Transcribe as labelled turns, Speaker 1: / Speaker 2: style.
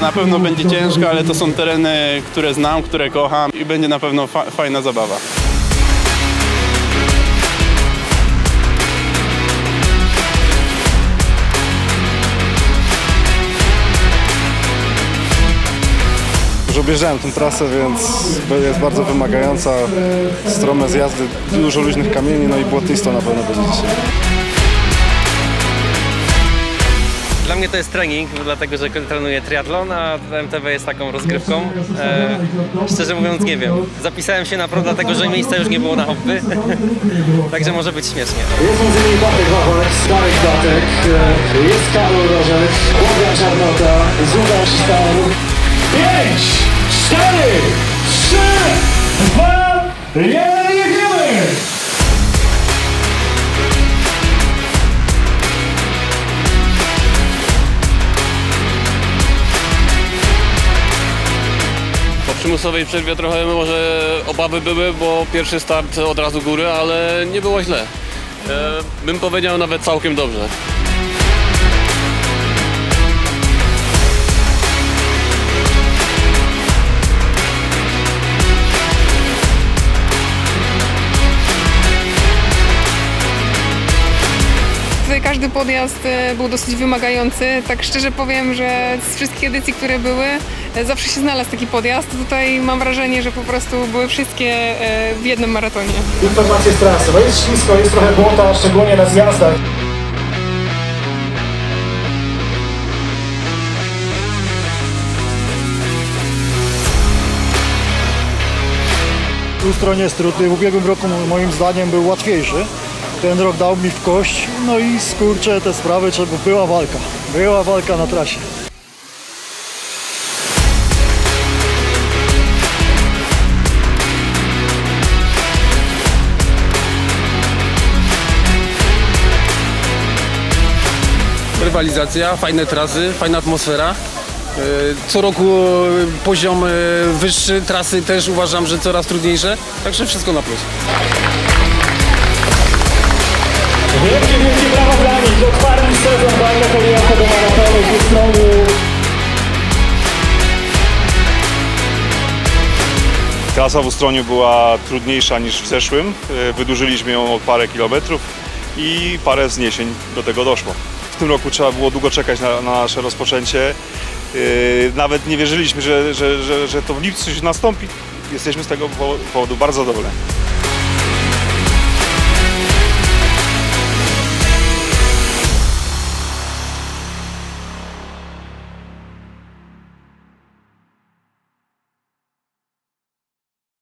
Speaker 1: Na pewno będzie ciężko, ale to są tereny, które znam, które kocham i będzie na pewno fa- fajna zabawa.
Speaker 2: Już objeżdżałem tę trasę, więc jest bardzo wymagająca. Strome zjazdy, dużo luźnych kamieni, no i błotisto na pewno będzie dzisiaj.
Speaker 3: Mnie to jest trening, dlatego że trenuję triatlon, a MTB jest taką rozgrywką. E, szczerze mówiąc nie wiem. Zapisałem się na pro dlatego, że miejsca już nie było na hobby, także może być śmiesznie.
Speaker 4: Jest między innymi Bartek Wawor, Darek Batek, e, jest Karol Rożek, Łagan Czarnota, Łukasz Stal. 5, 4, 3, 2, 1, jedziemy!
Speaker 5: Przymusowej przerwie trochę może obawy były, bo pierwszy start od razu góry, ale nie było źle. E, bym powiedział nawet całkiem dobrze.
Speaker 6: Każdy podjazd e, był dosyć wymagający. Tak szczerze powiem, że z wszystkich edycji, które były, e, zawsze się znalazł taki podjazd. Tutaj mam wrażenie, że po prostu były wszystkie e, w jednym maratonie.
Speaker 4: Informacje z trasy. No jest ślisko, jest trochę błota, szczególnie na zjazdach.
Speaker 7: Ustron jest trudny. W ubiegłym roku moim zdaniem był łatwiejszy. Ten rok dał mi w kość. No i skurczę te sprawy, trzeba była walka. Była walka na trasie.
Speaker 8: rywalizacja, fajne trasy, fajna atmosfera. E, Co roku poziom e, wyższy, trasy też uważam, że coraz trudniejsze, także wszystko na plus.
Speaker 4: Wielkie, wielkie brawa dla nich. Otwarty sezon kolejowa do maratonu w Ustroniu.
Speaker 2: Trasa w Ustroniu była trudniejsza niż w zeszłym. E, Wydłużyliśmy ją o parę kilometrów i parę zniesień do tego doszło. W tym roku trzeba było długo czekać na, na nasze rozpoczęcie. E, Nawet nie wierzyliśmy, że, że, że, że to w lipcu się nastąpi. Jesteśmy z tego powodu bardzo zadowoleni.